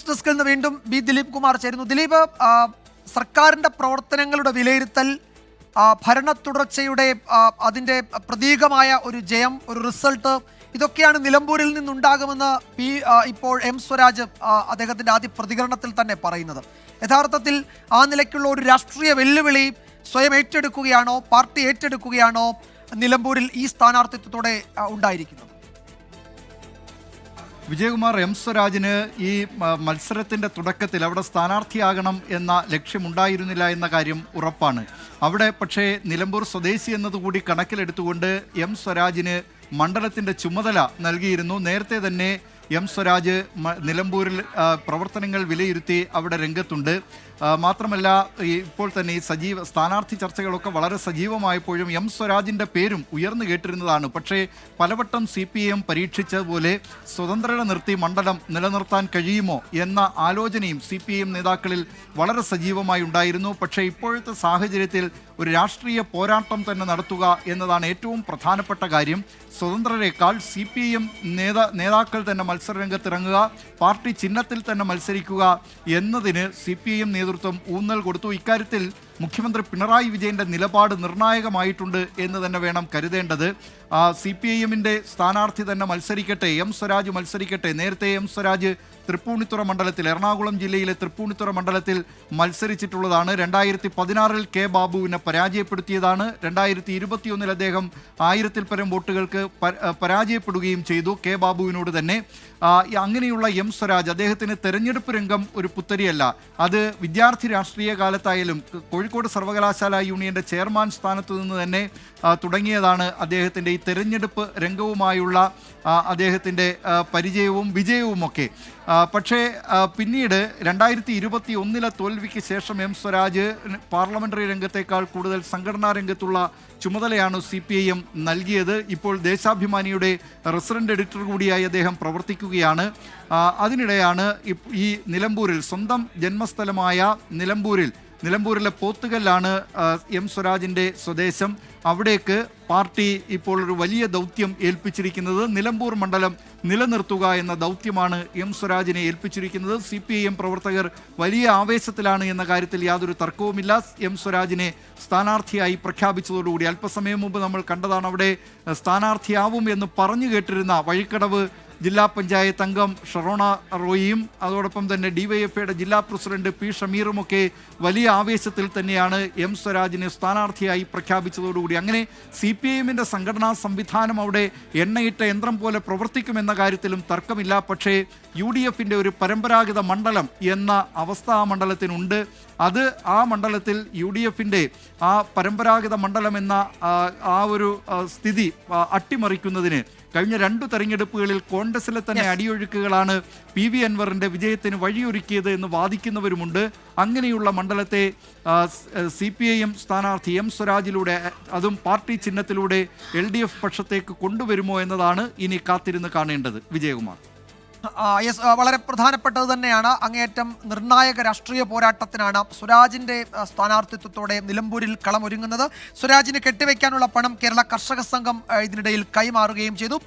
News ഡെസ്കിൽ നിന്ന് വീണ്ടും ബി ദിലീപ് കുമാർ ചേരുന്നു. ദിലീപ് സർക്കാരിന്റെ പ്രവർത്തനങ്ങളുടെ വിലയിരുത്തൽ ഭരണ തുടർച്ചയുടെ അതിന്റെ പ്രതീകമായ ഒരു ജയം ഒരു റിസൾട്ട് ഇതൊക്കെയാണ് നിലമ്പൂരിൽ നിന്നുണ്ടാകുമെന്ന് പി ഇപ്പോൾ എം സ്വരാജ് അദ്ദേഹത്തിന്റെ ആദ്യ പ്രതികരണത്തിൽ തന്നെ പറയുന്നത്. യഥാർത്ഥത്തിൽ ആ നിലയ്ക്കുള്ള ഒരു രാഷ്ട്രീയ വെല്ലുവിളി സ്വയം ഏറ്റെടുക്കുകയാണോ പാർട്ടി ഏറ്റെടുക്കുകയാണോ നിലമ്പൂരിൽ ഈ സ്ഥാനാർത്ഥിത്വത്തോടെ ഉണ്ടായിരിക്കുന്നത്? വിജയകുമാർ എം സ്വരാജിന് ഈ മത്സരത്തിന്റെ തുടക്കത്തിൽ അവിടെ സ്ഥാനാർത്ഥിയാകണം എന്ന ലക്ഷ്യമുണ്ടായിരുന്നില്ല എന്ന കാര്യം ഉറപ്പാണ്. അവിടെ പക്ഷേ നിലമ്പൂർ സ്വദേശി എന്നതുകൂടി കണക്കിലെടുത്തുകൊണ്ട് എം സ്വരാജിന് മണ്ഡലത്തിന്റെ ചുമതല നൽകിയിരുന്നു. നേരത്തെ തന്നെ എം സ്വരാജ് നിലമ്പൂരിൽ പ്രവർത്തനങ്ങൾ വിലയിരുത്തി അവിടെ രംഗത്തുണ്ട്. മാത്രമല്ല ഇപ്പോൾ തന്നെ ഈ സജീവ സ്ഥാനാർത്ഥി ചർച്ചകളൊക്കെ വളരെ സജീവമായപ്പോഴും എം സ്വരാജിന്റെ പേരും ഉയർന്നു കേട്ടിരുന്നതാണ്. പക്ഷേ പലവട്ടം സി പി എം പരീക്ഷിച്ചതുപോലെ സ്വതന്ത്രരെ നിർത്തി മണ്ഡലം നിലനിർത്താൻ കഴിയുമോ എന്ന ആലോചനയും സി പി എം നേതാക്കളിൽ വളരെ സജീവമായി ഉണ്ടായിരുന്നു. പക്ഷേ ഇപ്പോഴത്തെ സാഹചര്യത്തിൽ ഒരു രാഷ്ട്രീയ പോരാട്ടം തന്നെ നടത്തുക എന്നതാണ് ഏറ്റവും പ്രധാനപ്പെട്ട കാര്യം. സ്വതന്ത്രരെക്കാൾ സി പി എം നേതാ നേതാക്കൾ തന്നെ മത്സരരംഗത്തിറങ്ങുക പാർട്ടി ചിഹ്നത്തിൽ തന്നെ മത്സരിക്കുക എന്നതിന് സി നേതൃത്വം ഊന്നൽ കൊടുത്തു. ഇക്കാര്യത്തിൽ മുഖ്യമന്ത്രി പിണറായി വിജയന്റെ നിലപാട് നിർണായകമായിട്ടുണ്ട് എന്ന് തന്നെ വേണം കരുതേണ്ടത്. സി പി ഐ സ്ഥാനാർത്ഥി തന്നെ മത്സരിക്കട്ടെ എം സ്വരാജ് മത്സരിക്കട്ടെ. നേരത്തെ എം സ്വരാജ് തൃപ്പൂണിത്തുറ മണ്ഡലത്തിൽ എറണാകുളം ജില്ലയിലെ തൃപ്പൂണിത്തുറ മണ്ഡലത്തിൽ മത്സരിച്ചിട്ടുള്ളതാണ്. രണ്ടായിരത്തി പതിനാറിൽ കെ ബാബുവിനെ പരാജയപ്പെടുത്തിയതാണ്. രണ്ടായിരത്തി ഇരുപത്തിയൊന്നിൽ അദ്ദേഹം ആയിരത്തിൽ പരം വോട്ടുകൾക്ക് പരാജയപ്പെടുകയും ചെയ്തു കെ ബാബുവിനോട് തന്നെ. അങ്ങനെയുള്ള എം സ്വരാജ് അദ്ദേഹത്തിന് തെരഞ്ഞെടുപ്പ് രംഗം ഒരു പുത്തരിയല്ല. അത് വിദ്യാർത്ഥി രാഷ്ട്രീയ കാലത്തായാലും ക- കോഴിക്കോട് സർവകലാശാല യൂണിയന്റെ ചെയർമാൻ സ്ഥാനത്തു നിന്ന് തന്നെ തുടങ്ങിയതാണ് അദ്ദേഹത്തിന്റെ ഈ തെരഞ്ഞെടുപ്പ് രംഗവുമായുള്ള അദ്ദേഹത്തിന്റെ പരിചയവും വിജയവുമൊക്കെ. പക്ഷേ പിന്നീട് രണ്ടായിരത്തി ഇരുപത്തി ഒന്നിലെ തോൽവിക്ക് ശേഷം എം സ്വരാജ് പാർലമെന്ററി രംഗത്തേക്കാൾ കൂടുതൽ സംഘടനാ രംഗത്തുള്ള ചുമതലയാണ് സി പി ഐ എം നൽകിയത്. ഇപ്പോൾ ദേശാഭിമാനിയുടെ റെസിഡന്റ് എഡിറ്റർ കൂടിയായി അദ്ദേഹം പ്രവർത്തിക്കുകയാണ്. അതിനിടെയാണ് ഈ നിലമ്പൂരിൽ സ്വന്തം ജന്മസ്ഥലമായ നിലമ്പൂരിൽ നിലമ്പൂരിലെ പോത്തുകല്ലാണ് എം സ്വരാജിന്റെ സ്വദേശം. അവിടേക്ക് പാർട്ടി ഇപ്പോൾ ഒരു വലിയ ദൗത്യം ഏൽപ്പിച്ചിരിക്കുന്നത്. നിലമ്പൂർ മണ്ഡലം നിലനിർത്തുക എന്ന ദൗത്യമാണ് എം സ്വരാജിനെ ഏൽപ്പിച്ചിരിക്കുന്നത്. സി പി ഐ എം പ്രവർത്തകർ വലിയ ആവേശത്തിലാണ് എന്ന കാര്യത്തിൽ യാതൊരു തർക്കവുമില്ല. എം സ്വരാജിനെ സ്ഥാനാർത്ഥിയായി പ്രഖ്യാപിച്ചതോടുകൂടി അല്പസമയം മുമ്പ് നമ്മൾ കണ്ടതാണ് അവിടെ സ്ഥാനാർത്ഥിയാവും എന്ന് പറഞ്ഞു കേട്ടിരുന്ന വഴിക്കടവ് ജില്ലാ പഞ്ചായത്ത് അംഗം ഷറോണ റോയിയും അതോടൊപ്പം തന്നെ ഡിവൈഎഫ്ഐയുടെ ജില്ലാ പ്രസിഡന്റ് പി ഷമീറുമൊക്കെ വലിയ ആവേശത്തിൽ തന്നെയാണ് എം സ്വരാജിനെ സ്ഥാനാർത്ഥിയായി പ്രഖ്യാപിച്ചതോടുകൂടി. അങ്ങനെ സി പി ഐഎമ്മിന്റെ സംഘടനാ സംവിധാനം അവിടെ എണ്ണയിട്ട യന്ത്രം പോലെ പ്രവർത്തിക്കുമെന്ന കാര്യത്തിലും തർക്കമില്ല. പക്ഷേ യു ഡി എഫിന്റെ ഒരു പരമ്പരാഗത മണ്ഡലം എന്ന അവസ്ഥ ആ മണ്ഡലത്തിനുണ്ട്. അത് ആ മണ്ഡലത്തിൽ യു ഡി എഫിന്റെ ആ പരമ്പരാഗത മണ്ഡലം എന്ന ആ, ഒരു സ്ഥിതി അട്ടിമറിക്കുന്നതിന് കഴിഞ്ഞ രണ്ടു തെരഞ്ഞെടുപ്പുകളിൽ കോൺഗ്രസിലെ തന്നെ അടിയൊഴുക്കുകളാണ് പി വി അൻവറിന്റെ വിജയത്തിന് വഴിയൊരുക്കിയത് എന്ന് വാദിക്കുന്നവരുമുണ്ട്. അങ്ങനെയുള്ള മണ്ഡലത്തെ സി പി ഐ എം സ്ഥാനാർത്ഥി എം സ്വരാജിലൂടെ അതും പാർട്ടി ചിഹ്നത്തിലൂടെ എൽ ഡി എഫ് പക്ഷത്തേക്ക് കൊണ്ടുവരുമോ എന്നതാണ് ഇനി കാത്തിരുന്ന് കാണേണ്ടത്. വിജയകുമാർ. യെസ് വളരെ പ്രധാനപ്പെട്ടത് തന്നെയാണ്. അങ്ങേയറ്റം നിർണായക രാഷ്ട്രീയ പോരാട്ടത്തിനാണ് സ്വരാജിന്റെ സ്ഥാനാർത്ഥിത്വത്തോടെ നിലമ്പൂരിൽ കളമൊരുങ്ങുന്നത്. സ്വരാജിന് കെട്ടിവെക്കാനുള്ള പണം കേരള കർഷക സംഘം ഇതിനിടയിൽ കൈമാറുകയും ചെയ്തു.